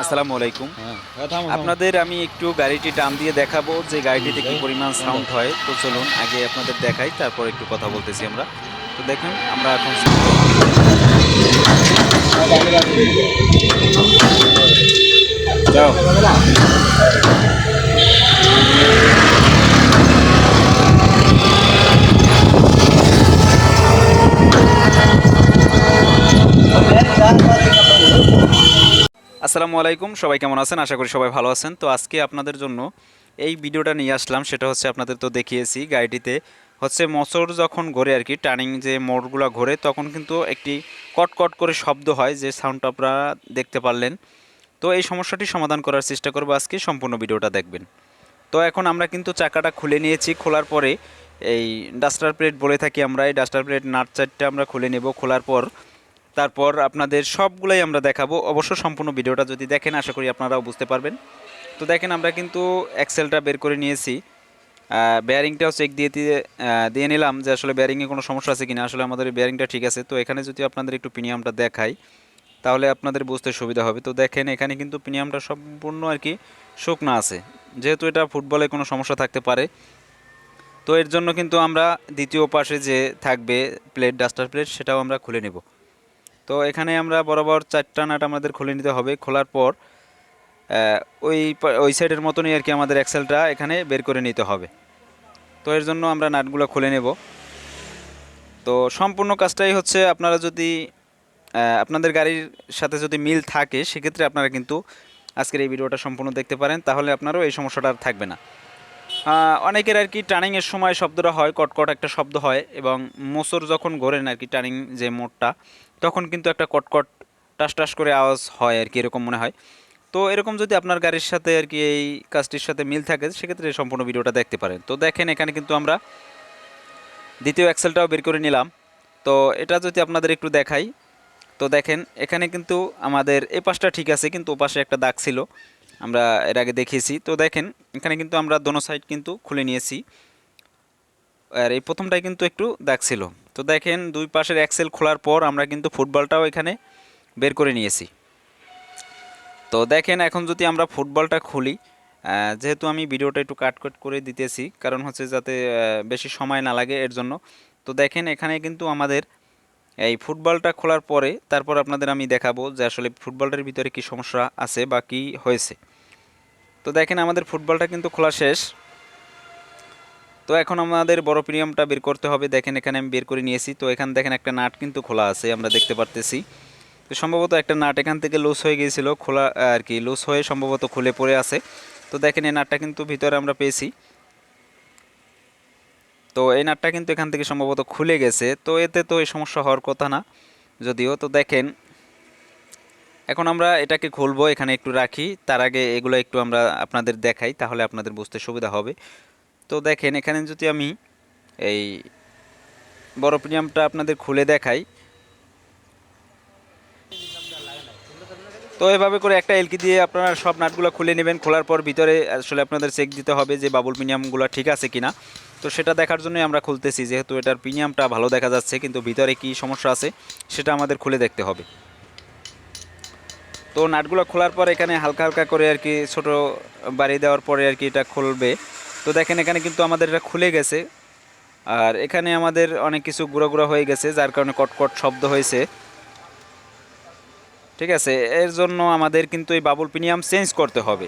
আসসালামু আলাইকুম। হ্যাঁ আপনাদের আমি একটু গাড়িটি টান দিয়ে দেখাবো যে গাড়িটিতে কি পরিমাণ সাউন্ড হয়। তো চলুন আগে আপনাদের দেখাই তারপর একটু কথা বলতেছি আমরা। তো দেখুন আমরা এখন যাও। আসসালামু আলাইকুম, সবাই কেমন আছেন? আশা করি সবাই ভালো আছেন। তো আজকে আপনাদের জন্য এই ভিডিওটা নিয়ে আসলাম, সেটা হচ্ছে আপনাদের তো দেখিয়েছি গাড়িটিতে। হচ্ছে মোচর যখন ঘোরে আর কি টার্নিং যে মোড়গুলো ঘোরে, তখন কিন্তু একটি কট কট করে শব্দ হয় যে সাউন্ডটা আপনারা দেখতে পারলেন। তো এই সমস্যাটি সমাধান করার চেষ্টা করব আজকে, সম্পূর্ণ ভিডিওটা দেখবেন। তো এখন আমরা কিন্তু চাকাটা খুলে নিয়েছি, খোলার পরে এই ডাস্টার প্লেট বলে থাকি আমরা, এই ডাস্টার প্লেট নাট চারটা আমরা খুলে নেব, খোলার পর তারপর আপনাদের সবগুলোই আমরা দেখাবো। অবশ্য সম্পূর্ণ ভিডিওটা যদি দেখেন, আশা করি আপনারাও বুঝতে পারবেন। তো দেখেন, আমরা কিন্তু এক্সেলটা বের করে নিয়েছি। বেয়ারিংটাও চেক দিয়ে দিয়ে দিয়ে নিলাম যে আসলে বেয়ারিংয়ে কোনো সমস্যা আছে কিনা। আসলে আমাদের বেয়ারিংটা ঠিক আছে। তো এখানে যদি আপনাদের একটু প্রিমিয়ামটা দেখাই, তাহলে আপনাদের বুঝতে সুবিধা হবে। তো দেখেন, এখানে কিন্তু প্রিমিয়ামটা সম্পূর্ণ আর কি শুকনো আছে। যেহেতু এটা ফুটবলে কোনো সমস্যা থাকতে পারে। তো এর জন্য কিন্তু আমরা দ্বিতীয় পাশে যে থাকবে প্লেট ডাস্টার প্লেট সেটাও আমরা খুলে নেব। তো এখানে আমরা বরাবর চারটা নাট আমাদের খুলে নিতে হবে। খোলার পর ওই ওই সাইডের মতনই আর কি আমাদের এক্সেলটা এখানে বের করে নিতে হবে। তো এর জন্য আমরা নাটগুলো খুলে নেব। তো সম্পূর্ণ কাজটাই হচ্ছে আপনারা যদি আপনাদের গাড়ির সাথে যদি মিল থাকে, সেক্ষেত্রে আপনারা কিন্তু আজকের এই ভিডিওটা সম্পূর্ণ দেখতে পারেন। তাহলে আপনারও এই সমস্যাটা আর থাকবে না। অনেকের আর কি টার্নিংয়ের সময় শব্দটা হয়, কটকট একটা শব্দ হয় এবং মোসর যখন ঘোরেন আর কি টার্নিং যে মোড়টা তখন কিন্তু একটা কটকট টাস টাস করে আওয়াজ হয় আর কি, এরকম মনে হয়। তো এরকম যদি আপনার গাড়ির সাথে আর কি এই কাজটির সাথে মিল থাকে, সেক্ষেত্রে সম্পূর্ণ ভিডিওটা দেখতে পারেন। তো দেখেন, এখানে কিন্তু আমরা দ্বিতীয় অ্যাক্সেলটাও বের করে নিলাম। তো এটা যদি আপনাদের একটু দেখাই, তো দেখেন, এখানে কিন্তু আমাদের এ পাশটা ঠিক আছে, কিন্তু ও পাশে একটা দাগ ছিল, আমরা এর আগে দেখিয়েছি। তো দেখেন, এখানে কিন্তু আমরা দোনো সাইড কিন্তু খুলে নিয়েছি। আর এই প্রথমটাই কিন্তু একটু দাগ ছিল। তো দেখেন দুই পাশের অ্যাক্সেল খোলার পর আমরা কিন্তু ফুটবলটাও এখানে বের করে নিয়েছি। তো দেখেন এখন যদি আমরা ফুটবলটা খুলি যেহেতু আমি ভিডিওটা একটু কাট কাট করে দিতেছি, কারণ হচ্ছে যাতে বেশি সময় না লাগে এর জন্য। তো দেখেন এখানে কিন্তু আমাদের এই ফুটবলটা খোলার পরে তারপর আপনাদের আমি দেখাবো যে আসলে ফুটবলটার ভিতরে কি সমস্যা আছে বা কি হয়েছে। তো দেখেন আমাদের ফুটবলটা কিন্তু খোলা শেষ। তো এখন আমাদের বড় প্রিমিয়ামটা বের করতে হবে। দেখেন, এখানে আমি বের করে নিয়েছি। তো এখানে দেখেন একটা নাট কিন্তু খোলা আছে, আমরা দেখতে পারতেছি। তো সম্ভবত একটা নাট এখান থেকে লুজ হয়ে গিয়েছিল, খোলা আর কি লুজ হয়ে সম্ভবত খুলে পড়ে আছে। তো দেখেন, এই নাটটা কিন্তু ভিতরে আমরা পেয়েছি। তো এই নাটটা কিন্তু এখান থেকে সম্ভবত খুলে গেছে। তো এতে তো এই সমস্যা হওয়ার কথা না, যদিও। তো দেখেন, এখন আমরা এটাকে খুলবো, এখানে একটু রাখি। তার আগে এগুলো একটু আমরা আপনাদের দেখাই, তাহলে আপনাদের বুঝতে সুবিধা হবে। তো দেখেন, এখানে যদি আমি এই বড় প্রিমিয়ামটা আপনাদের খুলে দেখাই। তো এভাবে করে একটা এলকি দিয়ে আপনারা সব নাটগুলো খুলে নেবেন। খোলার পর ভিতরে আসলে আপনাদের চেক দিতে হবে যে বাবুল প্রিমিয়ামগুলো ঠিক আছে কিনা। তো সেটা দেখার জন্যই আমরা খুলতেছি, যেহেতু এটার প্রিমিয়ামটা ভালো দেখা যাচ্ছে, কিন্তু ভিতরে কি সমস্যা আছে সেটা আমাদের খুলে দেখতে হবে। তো নাটগুলো খোলার পর এখানে হালকা হালকা করে আর কি ছোট বাড়ি দেওয়ার পরে আর কি এটা খুলবে। তো দেখেন, এখানে কিন্তু আমাদের এটা খুলে গেছে। আর এখানে আমাদের অনেক কিছু গুঁড়ো গুঁড়ো হয়ে গেছে, যার কারণে কটকট শব্দ হয়েছে। ঠিক আছে, এর জন্য আমাদের কিন্তু এই বাবুল পিনিয়াম চেঞ্জ করতে হবে।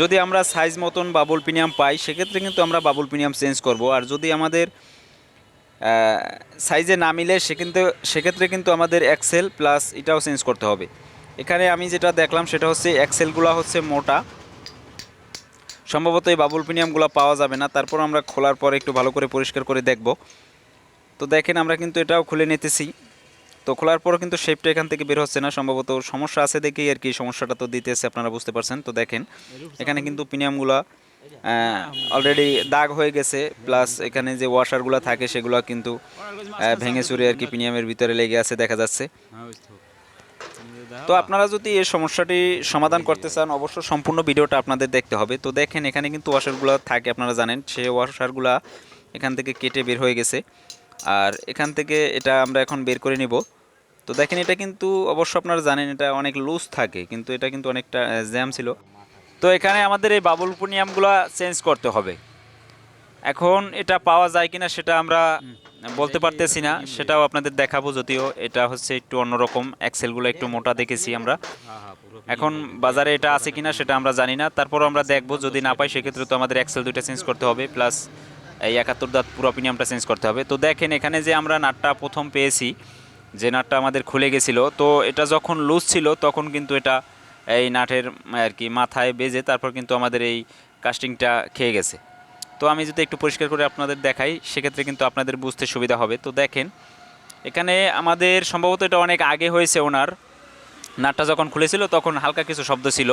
যদি আমরা সাইজ মতন বাবুল পিনিয়াম পাই, সেক্ষেত্রে কিন্তু আমরা বাবুল পিনিয়াম চেঞ্জ করব। আর যদি আমাদের সাইজে না মিলে, সেক্ষেত্রে সেক্ষেত্রে কিন্তু আমাদের এক্সেল প্লাস এটাও চেঞ্জ করতে হবে। এখানে আমি যেটা দেখলাম, সেটা হচ্ছে এক্সেলগুলো হচ্ছে মোটা। সম্ভবত এই বাবুল প্রিমিয়ামগুলো পাওয়া যাবে না। তারপর আমরা খোলার পর একটু ভালো করে পরিষ্কার করে দেখব। তো দেখেন, আমরা কিন্তু এটাও খুলে নিতেছি। তো খোলার পরও কিন্তু শেপটা এখান থেকে বের হচ্ছে না। সম্ভবত সমস্যা আছে দেখেই আর কি, সমস্যাটা তো দিতেছে, আপনারা বুঝতে পারছেন। তো দেখেন, এখানে কিন্তু প্রিমিয়ামগুলো অলরেডি দাগ হয়ে গেছে। প্লাস এখানে যে ওয়াশারগুলো থাকে, সেগুলো কিন্তু ভেঙে চুরে আর কি প্রিমিয়ামের ভিতরে লেগে আছে, দেখা যাচ্ছে। তো আপনারা যদি এই সমস্যাটি সমাধান করতে চান অবশ্য সম্পূর্ণ ভিডিওটা আপনাদের দেখতে হবে। তো দেখেন, এখানে কিন্তু ওয়াশারগুলো থাকে, আপনারা জানেন। সেই ওয়াশারগুলো এখান থেকে কেটে বের হয়ে গেছে। আর এখান থেকে এটা আমরা এখন বের করে নিব। তো দেখেন, এটা কিন্তু অবশ্য আপনারা জানেন, এটা অনেক লুজ থাকে, কিন্তু এটা কিন্তু অনেকটা জ্যাম ছিল। তো এখানে আমাদের এই বাবুল পুনিয়ামগুলো চেঞ্জ করতে হবে। এখন এটা পাওয়া যায় কিনা সেটা আমরা বলতে পারতেছি না সেটাও আপনাদের দেখাবো যদিও এটা হচ্ছে একটু অন্যরকম এক্সেলগুলো একটু মোটা দেখেছি আমরা। এখন বাজারে এটা আছে কিনা সেটা আমরা জানি না। তারপর আমরা দেখব যদি না পাই সেক্ষেত্রে তো আমাদের এক্সেল দুইটা চেঞ্জ করতে হবে প্লাস এই একাত্তর দাঁত পুরো প্রিমিয়ামটা চেঞ্জ করতে হবে। তো দেখেন এখানে যে আমরা নাটটা প্রথম পেয়েছি যে নাটটা আমাদের খুলে গেছিল তো এটা যখন লুজ ছিল তখন কিন্তু এটা এই নাটের আর কি মাথায় বেজে তারপর কিন্তু আমাদের এই কাস্টিংটা খেয়ে গেছে। তো আমি যদি একটু পরিষ্কার করে আপনাদের দেখাই, সেক্ষেত্রে কিন্তু আপনাদের বুঝতে সুবিধা হবে। তো দেখেন, এখানে আমাদের সম্ভবত এটা অনেক আগে হয়েছে ওনার। নাটটা যখন খুলেছিল, তখন হালকা কিছু শব্দ ছিল।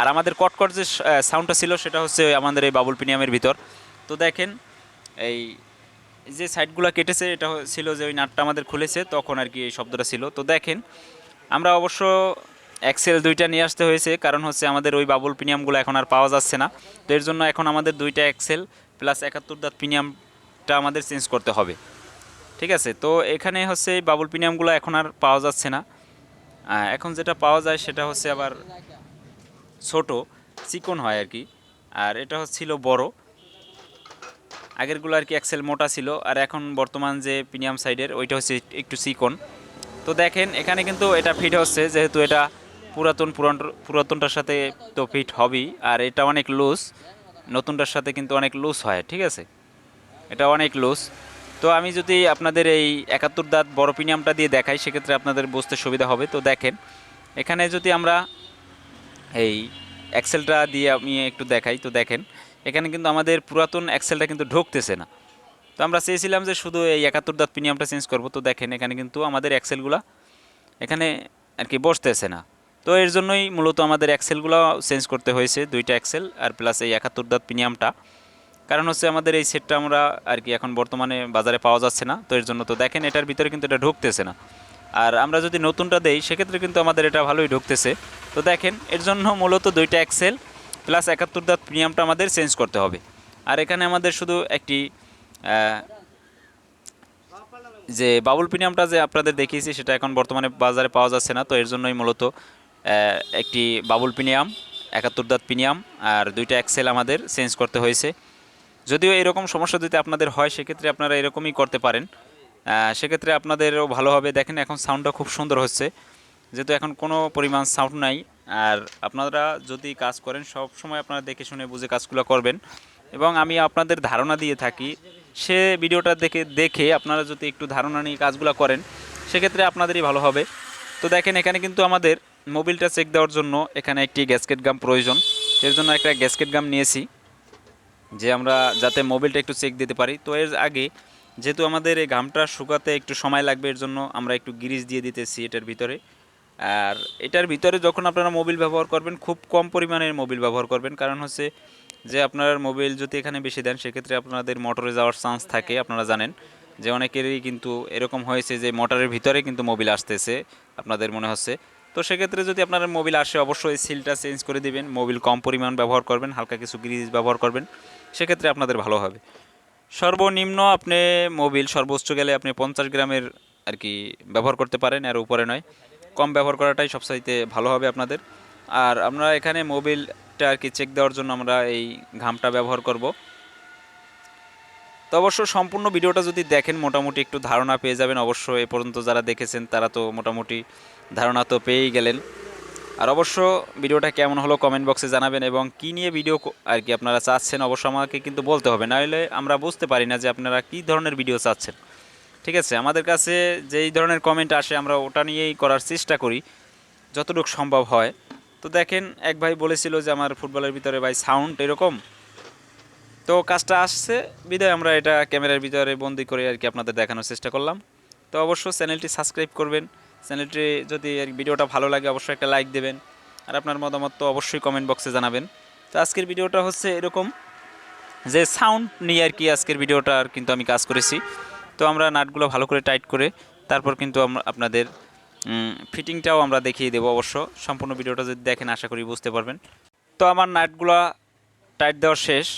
আর আমাদের কটকট যে সাউন্ডটা ছিল, সেটা হচ্ছে আমাদের এই বাবুল পিনিয়ামের ভিতর। তো দেখেন, এই যে সাইডগুলো কেটেছে, এটা ছিল যে ওই নাটটা আমাদের খুলেছে, তখন আর কি এই শব্দটা ছিল। তো দেখেন, আমরা অবশ্য এক্সেল দুইটা নিয়ে আসতে হয়েছে, কারণ হচ্ছে আমাদের ওই বাবুল পিনিয়ামগুলো এখন আর পাওয়া যাচ্ছে না। তো এর জন্য এখন আমাদের দুইটা এক্সেল প্লাস একাত্তর দাঁত প্রিমিয়ামটা আমাদের চেঞ্জ করতে হবে। ঠিক আছে? তো এখানে হচ্ছে এই বাবুল প্রিমিয়ামগুলো এখন আর পাওয়া যাচ্ছে না। এখন যেটা পাওয়া যায় সেটা হচ্ছে আবার ছোট, চিকন হয় আর কি। আর এটা হচ্ছিল বড়। আগেরগুলো আর কি এক্সেল মোটা ছিল। আর এখন বর্তমান যে প্রিমিয়াম সাইডের ওইটা হচ্ছে একটু চিকন। তো দেখেন, এখানে কিন্তু এটা ফিট হচ্ছে, যেহেতু এটা পুরাতন, পুরান, পুরাতনটার সাথে তো ফিট হবেই। আর এটা অনেক লুজ নতুনটার সাথে কিন্তু অনেক লুজ হয়, ঠিক আছে? এটা অনেক লুজ তো আমি যদি আপনাদের এই একাত্তর দাঁত বড় প্রিমিয়ামটা দিয়ে দেখাই, সেক্ষেত্রে আপনাদের বুঝতে সুবিধা হবে। তো দেখেন, এখানে যদি আমরা এই এক্সেলটা দিয়ে আমি একটু দেখাই, তো দেখেন, এখানে কিন্তু আমাদের পুরাতন এক্সেলটা কিন্তু ঢুকতেছে না। তো আমরা চেয়েছিলাম যে শুধু এই একাত্তর দাঁত প্রিমিয়ামটা চেঞ্জ করব। তো দেখেন, এখানে কিন্তু আমাদের এক্সেলগুলো এখানে আর কি বসতেছে না। তো এর জন্যই মূলত আমাদের এক্সেলগুলো চেঞ্জ করতে হয়েছে, দুইটা এক্সেল আর প্লাস এই একাত্তর দাঁত প্রিমিয়ামটা কারণ হচ্ছে আমাদের এই সেটটা আমরা আর কি এখন বর্তমানে বাজারে পাওয়া যাচ্ছে না, তো এর জন্য তো দেখেন এটার ভিতরে কিন্তু এটা ঢুকতেছে না। আর আমরা যদি নতুনটা দেই, সেক্ষেত্রে কিন্তু আমাদের এটা ভালোই ঢুকতেছে। তো দেখেন, এর জন্য মূলত দুইটা এক্সেল প্লাস একাত্তর দাঁত প্রিমিয়ামটা আমাদের চেঞ্জ করতে হবে। আর এখানে আমাদের শুধু একটি যে বাবুল প্রিমিয়ামটা যে আপনাদের দেখিয়েছি, সেটা এখন বর্তমানে বাজারে পাওয়া যাচ্ছে না, তো এর জন্যই মূলত একটি বাবুল প্রিমিয়াম একাত্তর দাঁত প্রিমিয়াম আর দুইটা এক্সেল আমাদের চেঞ্জ করতে হয়েছে। যদিও এরকম সমস্যা যদি আপনাদের হয়, সেক্ষেত্রে আপনারা এরকমই করতে পারেন। সেক্ষেত্রে আপনাদেরও ভালো হবে। দেখেন, এখন সাউন্ডটা খুব সুন্দর হচ্ছে। যেহেতু এখন কোনো পরিমাণ সাউন্ড নাই, আর আপনারা যদি কাজ করেন, সব সময় আপনারা দেখে শুনে বুঝে কাজগুলো করবেন। এবং আমি আপনাদের ধারণা দিয়ে থাকি, সে ভিডিওটা দেখে দেখে আপনারা যদি একটু ধারণা নিয়ে কাজগুলো করেন, সেক্ষেত্রে আপনাদেরই ভালো হবে। তো দেখেন, এখানে কিন্তু আমাদের মোবিলটা চেক দেওয়ার জন্য এখানে একটি গ্যাসকেট গাম প্রয়োজন। এর জন্য একটা গ্যাসকেট গাম নিয়েছি, যে আমরা যাতে মোবিলটা একটু চেক দিতে পারি। তো এর আগে যেহেতু আমাদের এই ঘামটা শুকাতে একটু সময় লাগবে, এর জন্য আমরা একটু গ্রিজ দিয়ে দিতেছি এটার ভিতরে। আর এটার ভিতরে যখন আপনারা মোবিল ব্যবহার করবেন, খুব কম পরিমাণের মোবিল ব্যবহার করবেন। কারণ হচ্ছে যে আপনার মোবিল যদি এখানে বেশি দেন, সেক্ষেত্রে আপনাদের মোটরে যাওয়ার চান্স থাকে, আপনারা জানেন। যে অনেকেরই কিন্তু এরকম হয়েছে যে মোটরের ভিতরে কিন্তু মোবিল আসতেছে, আপনাদের মনে হচ্ছে। তো সেক্ষেত্রে যদি আপনার মোবিল আসে, অবশ্যই সিলটা চেঞ্জ করে দিবেন। মোবিল কম পরিমাণ ব্যবহার করবেন, হালকা কিছু গ্রিজ ব্যবহার করবেন। সেক্ষেত্রে আপনাদের ভালো হবে। সর্বনিম্ন আপনি মোবিল সর্বোচ্চ গেলে আপনি পঞ্চাশ গ্রামের আর কি ব্যবহার করতে পারেন আর উপরে নয়। কম ব্যবহার করাটাই সবচাইতে ভালো হবে আপনাদের। আর আমরা এখানে মোবিলটা আর কি চেক দেওয়ার জন্য আমরা এই ঘামটা ব্যবহার করব। তো অবশ্য সম্পূর্ণ ভিডিওটা যদি দেখেন, মোটামুটি একটু ধারণা পেয়ে যাবেন। অবশ্য এ পর্যন্ত যারা দেখেছেন, তারা তো মোটামুটি ধারণা তো পেয়েই গেলেন। আর অবশ্য ভিডিওটা কেমন হলো কমেন্ট বক্সে জানাবেন এবং কী নিয়ে ভিডিও আর কি আপনারা চাচ্ছেন, অবশ্য আমাকে কিন্তু বলতে হবে। নাহলে আমরা বুঝতে পারি না যে আপনারা কী ধরনের ভিডিও চাচ্ছেন। ঠিক আছে, আমাদের কাছে যেই ধরনের কমেন্ট আসে, আমরা ওটা নিয়েই করার চেষ্টা করি, যতটুকু সম্ভব হয়। তো দেখেন, এক ভাই বলেছিল যে, আমার ফুটবলের ভিতরে ভাই সাউন্ড এরকম? তো কাজটা আসছে, বিদায়, আমরা এটা ক্যামেরার ভিতরে বন্দি করে আর কি আপনাদের দেখানোর চেষ্টা করলাম। তো অবশ্য চ্যানেলটি সাবস্ক্রাইব করবেন। চ্যানেলটি যদি ভিডিওটা ভালো লাগে, অবশ্যই একটা লাইক দেবেন। আর আপনার মতামত তো অবশ্যই কমেন্ট বক্সে জানাবেন। তো আজকের ভিডিওটা হচ্ছে এরকম যে সাউন্ড নিয়ে আর কি আজকের ভিডিওটা কিন্তু আমি কাজ করেছি। তো আমরা নাটগুলো ভালো করে টাইট করে তারপর কিন্তু আমরা আপনাদের ফিটিংটাও আমরা দেখিয়ে দেবো অবশ্য। সম্পূর্ণ ভিডিওটা যদি দেখেন, আশা করি বুঝতে পারবেন। তো আমার নাটগুলো টাইট দেওয়া শেষ।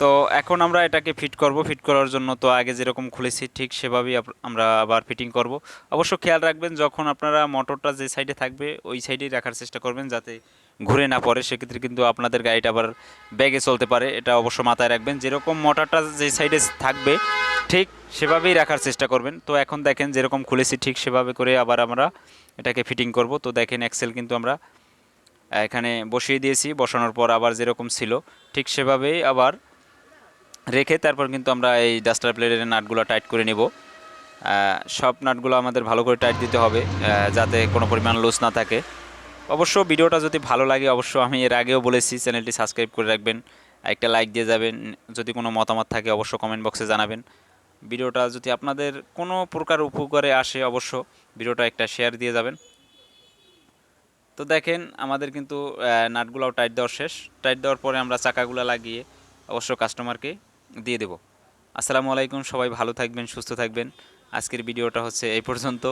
তো এখন আমরা এটাকে ফিট করব। ফিট করার জন্য তো আগে যেরকম খুলেছি ঠিক সেভাবেই আমরা আবার ফিটিং করব। অবশ্য খেয়াল রাখবেন যখন আপনারা মোটরটা যে সাইডে থাকবে, ওই সাইডেই রাখার চেষ্টা করবেন যাতে ঘুরে না পড়ে। সেক্ষেত্রে কিন্তু আপনাদের গাড়িটা আবার ব্যাগে চলতে পারে। এটা অবশ্য মাথায় রাখবেন। যেরকম মোটরটা যে সাইডে থাকবে, ঠিক সেভাবেই রাখার চেষ্টা করবেন। তো এখন দেখেন যেরকম খুলেছি ঠিক সেভাবে করে আবার আমরা এটাকে ফিটিং করব। তো দেখেন এক্সেল কিন্তু আমরা এখানে বসিয়ে দিয়েছি। বসানোর পর আবার যেরকম ছিল, ঠিক সেভাবেই আবার রেখে তারপর কিন্তু আমরা এই ডাস্টার প্লেটের নাটগুলো টাইট করে নিব। সব নাটগুলো আমাদের ভালো করে টাইট দিতে হবে যাতে কোনো পরিমাণ লুজ না থাকে। অবশ্য ভিডিওটা যদি ভালো লাগে, অবশ্য আমি এর আগেও বলেছি, চ্যানেলটি সাবস্ক্রাইব করে রাখবেন, একটা লাইক দিয়ে যাবেন, যদি কোনো মতামত থাকে অবশ্য কমেন্ট বক্সে জানাবেন। ভিডিওটা যদি আপনাদের কোনো প্রকার উপকারে আসে, অবশ্য ভিডিওটা একটা শেয়ার দিয়ে যাবেন। তো দেখেন, আমাদের কিন্তু নাটগুলাও টাইট দেওয়ার শেষ। টাইট দেওয়ার পরে আমরা চাকাগুলো লাগিয়ে, অবশ্য কাস্টমারকে দিয়ে দেব। আসসালামু আলাইকুম সবাই ভালো থাকবেন সুস্থ থাকবেন। আজকের ভিডিওটা হচ্ছে এই পর্যন্ত।